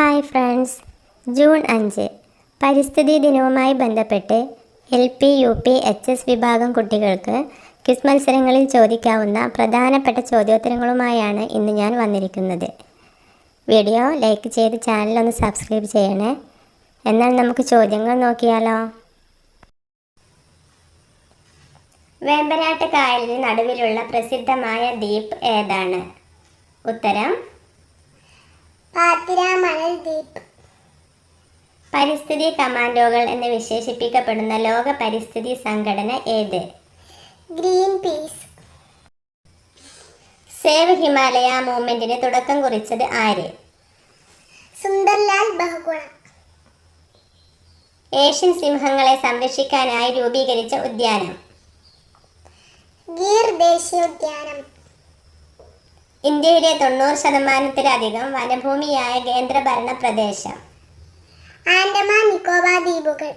Hi friends. June അഞ്ച്. പരിസ്ഥിതി ദിനവുമായി ബന്ധപ്പെട്ട് L P U P H S വിഭാഗം കുട്ടികൾക്ക് ക്വിസ് മത്സരങ്ങളിൽ ചോദിക്കാവുന്ന പ്രധാനപ്പെട്ട ചോദ്യോത്തരങ്ങളുമായാണ് ഇന്ന് ഞാൻ വന്നിരിക്കുന്നത്. വീഡിയോ ലൈക്ക് ചെയ്ത് ചാനൽ ഒന്ന് സബ്സ്ക്രൈബ് ചെയ്യണേ. എന്നാൽ നമുക്ക് ചോദ്യങ്ങൾ നോക്കിയാലോ? വേമ്പനാട്ട് കായലിന് നടുവിലുള്ള പ്രസിദ്ധമായ ദ്വീപ് ഏതാണ്? ഉത്തരം പാത്തിരാമണൽ പരിസ്ഥിതി കമാൻഡോകൾ എന്ന് വിശേഷിപ്പിക്കപ്പെടുന്ന ലോക പരിസ്ഥിതി സംഘടന ഏത് ഗ്രീൻ പീസ് സേവ് ഹിമാലയ മൂവ്മെന്റിന് തുടക്കം കുറിച്ചത് ആര് സുന്ദർലാൽ ബഹുഗുണ ഏഷ്യൻ സിംഹങ്ങളെ സംരക്ഷിക്കാനായി രൂപീകരിച്ച ഉദ്യാനം ഗീർ ദേശീയോദ്യാനം ഇന്ത്യയുടെ തൊണ്ണൂറ് ശതമാനത്തിലധികം വനഭൂമിയായ കേന്ദ്രഭരണ പ്രദേശം. ആൻഡമാൻ നിക്കോബാർ ദ്വീപുകൾ.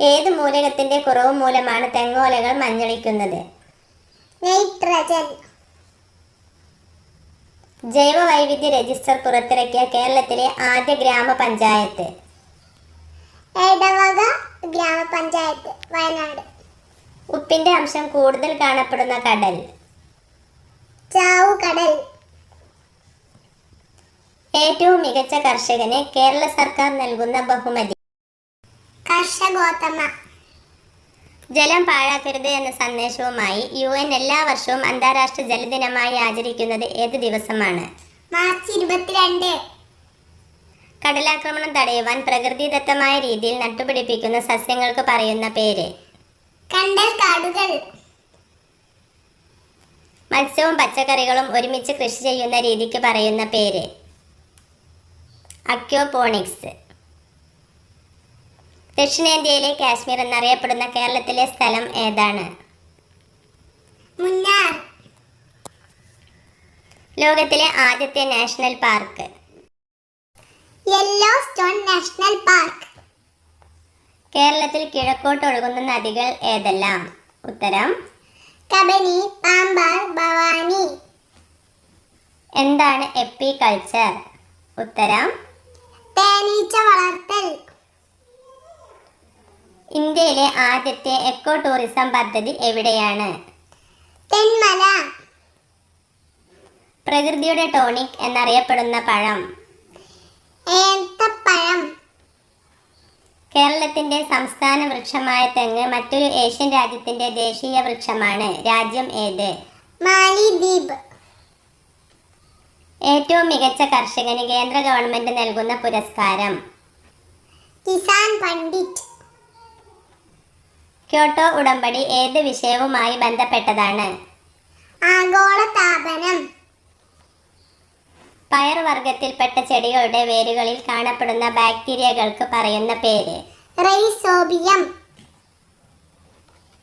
ഏത് മൂലകത്തിന്റെ കുറവ് മൂലമാണ് തെങ്ങോലകൾ മഞ്ഞളിക്കുന്നത്? നൈട്രജൻ. ജൈവ വൈവിധ്യ രജിസ്റ്റർ പുറത്തിറക്കിയ കേരളത്തിലെ ആദ്യ ഗ്രാമപഞ്ചായത്ത്? എടവക ഗ്രാമപഞ്ചായത്ത് വയനാട്. ഉപ്പിന്റെ അംശം കൂടുതൽ കാണപ്പെടുന്ന കടൽ. ചാവുകടൽ. ഏറ്റവും മികച്ച കർഷകന് കേരള സർക്കാർ നൽകുന്ന ബഹുമതി. കർഷകോത്തമ. ജലം പാഴാക്കരുത് എന്ന സന്ദേശവുമായി യു എൻ എല്ലാ വർഷവും അന്താരാഷ്ട്ര ജലദിനമായി ആചരിക്കുന്നത് ഏത് ദിവസമാണ്? മാർച്ച് ഇരുപത്തിരണ്ട്. കടലാക്രമണം തടയുവാൻ പ്രകൃതിദത്തമായ രീതിയിൽ നട്ടുപിടിപ്പിക്കുന്ന സസ്യങ്ങൾക്ക് പറയുന്ന പേര്. കണ്ടൽ കാടുകൾ മത്സ്യവും പച്ചക്കറികളും ഒരുമിച്ച് കൃഷി ചെയ്യുന്ന രീതിക്ക് പറയുന്ന പേര്. അക്യോപോണിക്സ് ദക്ഷിണേന്ത്യയിലെ കാശ്മീർ എന്നറിയപ്പെടുന്ന കേരളത്തിലെ സ്ഥലം ഏതാണ്? മുന്നാർ. ലോകത്തിലെ ആദ്യത്തെ national park. Yellowstone national park. കേരളത്തിൽ കിഴക്കോട്ട് ഒഴുകുന്ന നദികൾ ഏതെല്ലാം? ഉത്തരം കബനി പാമ്പാർ ഭവാനി. എന്താണ് എപ്പി കൾച്ചർ? ഉത്തരം? തേനീച്ച വളർത്തൽ. ഇന്ത്യയിലെ ആദ്യത്തെ എക്കോ ടൂറിസം പദ്ധതി എവിടെയാണ്? തെന്മല. പ്രകൃതിയുടെ ടോണിക് എന്നറിയപ്പെടുന്ന പഴം. കേരളത്തിന്റെ സംസ്ഥാന വൃക്ഷമായ തെങ്ങ് മറ്റൊരു ഏഷ്യൻ രാജ്യത്തിന്റെ ദേശീയ വൃക്ഷമാണ്. രാജ്യം ഏത്? മാലിദ്വീപ്. ഏറ്റവും മികച്ച കർഷകന് കേന്ദ്ര ഗവൺമെന്റ് നൽകുന്ന പുരസ്കാരം? കിസാൻ പണ്ഡിറ്റ്. ക്യോട്ടോ ഉടമ്പടി ഏത് വിഷയവുമായി ബന്ധപ്പെട്ടതാണ്? ആഗോളതാപനം. പയർവർഗത്തിൽപ്പെട്ട ചെടികളുടെ വേരുകളിൽ കാണപ്പെടുന്ന ബാക്ടീരിയകൾക്ക് പറയുന്ന പേര്. റൈസോബിയം.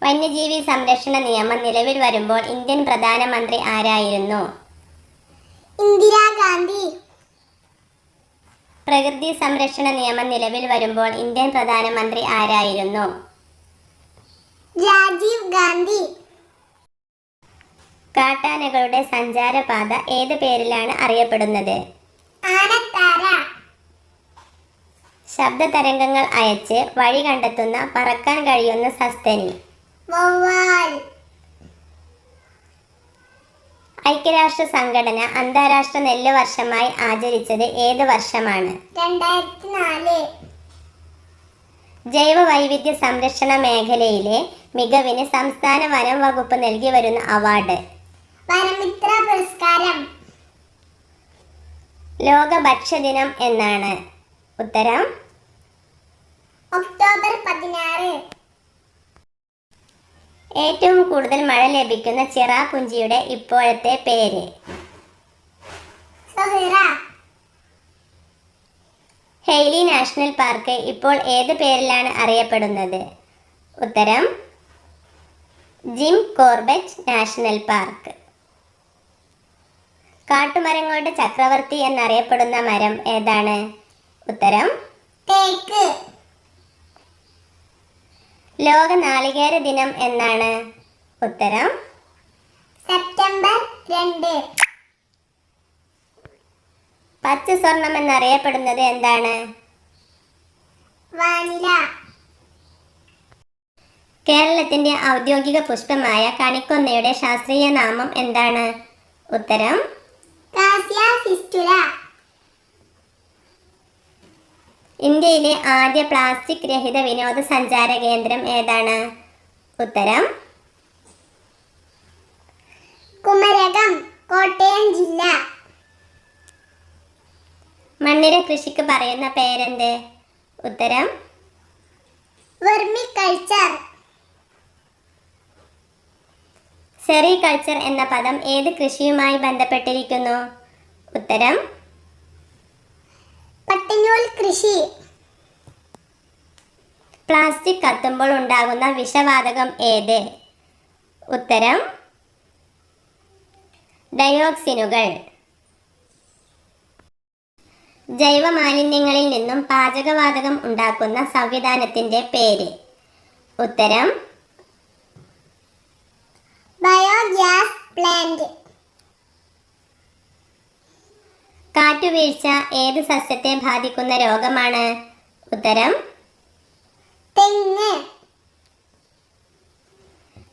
വന്യജീവി സംരക്ഷണ നിയമം നിലവിൽ വരുമ്പോൾ ഇന്ത്യൻ പ്രധാനമന്ത്രി ആരായിരുന്നു? ഇന്ദിരാഗാന്ധി. പ്രകൃതി സംരക്ഷണ നിയമം നിലവിൽ വരുമ്പോൾ ഇന്ത്യൻ പ്രധാനമന്ത്രി ആരായിരുന്നു? രാജീവ് ഗാന്ധി. കാട്ടാനകളുടെ സഞ്ചാരപാത ഏത് പേരിലാണ് അറിയപ്പെടുന്നത്? ശബ്ദ തരംഗങ്ങൾ അയച്ച് വഴി കണ്ടെത്തുന്ന പറക്കാൻ കഴിയുന്ന സസ്തനി. ഐക്യരാഷ്ട്ര സംഘടന അന്താരാഷ്ട്ര നെല്ല് വർഷമായി ആചരിച്ചത് ഏത് വർഷമാണ്? ജൈവ വൈവിധ്യ സംരക്ഷണ മേഖലയിലെ മികവിന് സംസ്ഥാന വനം വകുപ്പ് നൽകി വരുന്ന അവാർഡ്. വനമിത്ര പുരസ്കാരം. ലോക ഭക്ഷ്യദിനം എന്നാണ് ഉത്തരം. ഒക്ടോബർ പതിനാറ്. ഏറ്റവും കൂടുതൽ മഴ ലഭിക്കുന്ന ചിറാപുഞ്ചിയുടെ ഇപ്പോഴത്തെ പേര്. ഹെയ്ലി നാഷണൽ പാർക്ക് ഇപ്പോൾ ഏത് പേരിലാണ് അറിയപ്പെടുന്നത്? ഉത്തരം. Jim Corbett national park. കാട്ടുമരങ്ങളുടെ ചക്രവർത്തി എന്നറിയപ്പെടുന്ന മരം ഏതാണ്? ഉത്തരം തേക്ക്. ലോക നാളികേര ദിനം എന്നാണ്. ഉത്തരം സെപ്റ്റംബർ രണ്ട്. പച്ച സ്വർണം എന്നറിയപ്പെടുന്നത് എന്താണ്? വാനില. കേരളത്തിന്റെ ഔദ്യോഗിക പുഷ്പമായ കണിക്കൊന്നയുടെ ശാസ്ത്രീയ നാമം എന്താണ്? ഉത്തരം കാസിയ ഫിസ്റ്റുല ഇന്ത്യയിലെ ആദ്യ പ്ലാസ്റ്റിക് രഹിത വിനോദസഞ്ചാര കേന്ദ്രം ഏതാണ്? ഉത്തരം? കുമരകം കോട്ടയം ജില്ല. മണ്ണിര കൃഷിക്ക് പറയുന്ന പേരെന്ത്? ഉത്തരം? വെർമി കൾച്ചർ സെറികൾച്ചർ എന്ന പദം ഏത് കൃഷിയുമായി ബന്ധപ്പെട്ടിരിക്കുന്നു? ഉത്തരം പട്ടിനൂൽ കൃഷി. പ്ലാസ്റ്റിക് കത്തുമ്പോൾ ഉണ്ടാകുന്ന വിഷവാതകം ഏത്? ഉത്തരം ഡയോക്സിനുകൾ ജൈവ മാലിന്യങ്ങളിൽ നിന്നും പാചകവാതകം ഉണ്ടാക്കുന്ന സംവിധാനത്തിന്റെ പേര്. ഉത്തരം ബയോഗ്യാസ് പ്ലാന്റ് കാറ്റുവീഴ്ച ഏത് സസ്യത്തെ ബാധിക്കുന്ന രോഗമാണ്? ഉത്തരം തെങ്ങ്.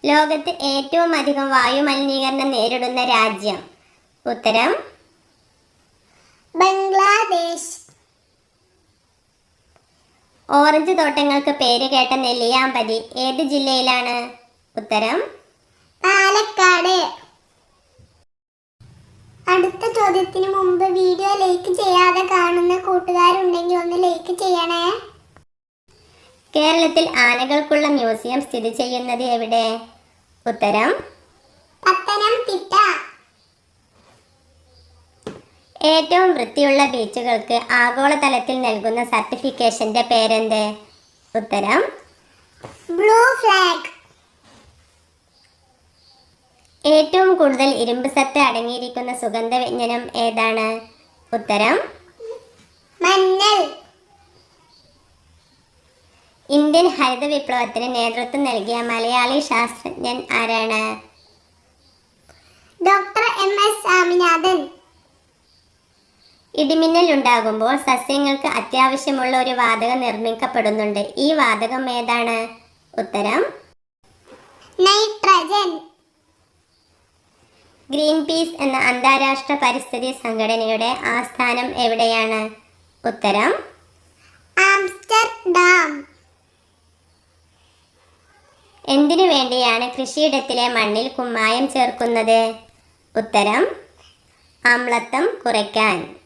ലോകത്ത് ഏറ്റവും അധികം വായു മലിനീകരണം നേരിടുന്ന രാജ്യം. ഉത്തരം ബംഗ്ലാദേശ്. ഓറഞ്ച് തോട്ടങ്ങൾക്ക് പേര് കേട്ട നെല്ലിയാമ്പതി ഏത് ജില്ലയിലാണ്? ഉത്തരം പാലക്കാട്. അടുത്ത ചോദ്യത്തിന് മുമ്പ് വീഡിയോ ലൈക്ക് ചെയ്യാതെ കാണുന്ന കൂട്ടുകാരുണ്ടെങ്കിൽ ഒന്ന് ലൈക്ക് ചെയ്യണേ. കേരളത്തിൽ ആനകൾക്കുള്ള മ്യൂസിയം സ്ഥിതി ചെയ്യുന്നത് എവിടെ? ഉത്തരം. പത്തനംതിട്ട. ഏറ്റവും വൃത്തിയുള്ള ബീച്ചുകൾക്ക് ആഗോളതലത്തിൽ നൽകുന്ന സർട്ടിഫിക്കേഷന്റെ പേരെന്ത്? ഉത്തരം. Blue flag. ഏറ്റവും കൂടുതൽ ഇരുമ്പ് സത്ത് അടങ്ങിയിരിക്കുന്ന സുഗന്ധവ്യഞ്ജനം ഏതാണ്? ഉത്തരം മഞ്ഞൾ. ഇന്ത്യൻ ഹരിത വിപ്ലവത്തിന് നേതൃത്വം നൽകിയ മലയാളി ശാസ്ത്രജ്ഞൻ ആരാണ്? Doctor M S Swaminathan. ഇടിമിന്നൽ ഉണ്ടാകുമ്പോൾ സസ്യങ്ങൾക്ക് അത്യാവശ്യമുള്ള ഒരു വാതകം നിർമ്മിക്കപ്പെടുന്നുണ്ട്. ഈ വാതകം ഏതാണ്? ഉത്തരം നൈട്രജൻ. ഗ്രീൻ പീസ് എന്ന അന്താരാഷ്ട്ര പരിസ്ഥിതി സംഘടനയുടെ ആസ്ഥാനം എവിടെയാണ്? ഉത്തരം ആംസ്റ്റർഡാം. എന്തിനു വേണ്ടിയാണ് കൃഷിയിടത്തിലെ മണ്ണിൽ കുമ്മായം ചേർക്കുന്നത്? ഉത്തരം അമ്ലത്വം കുറയ്ക്കാൻ.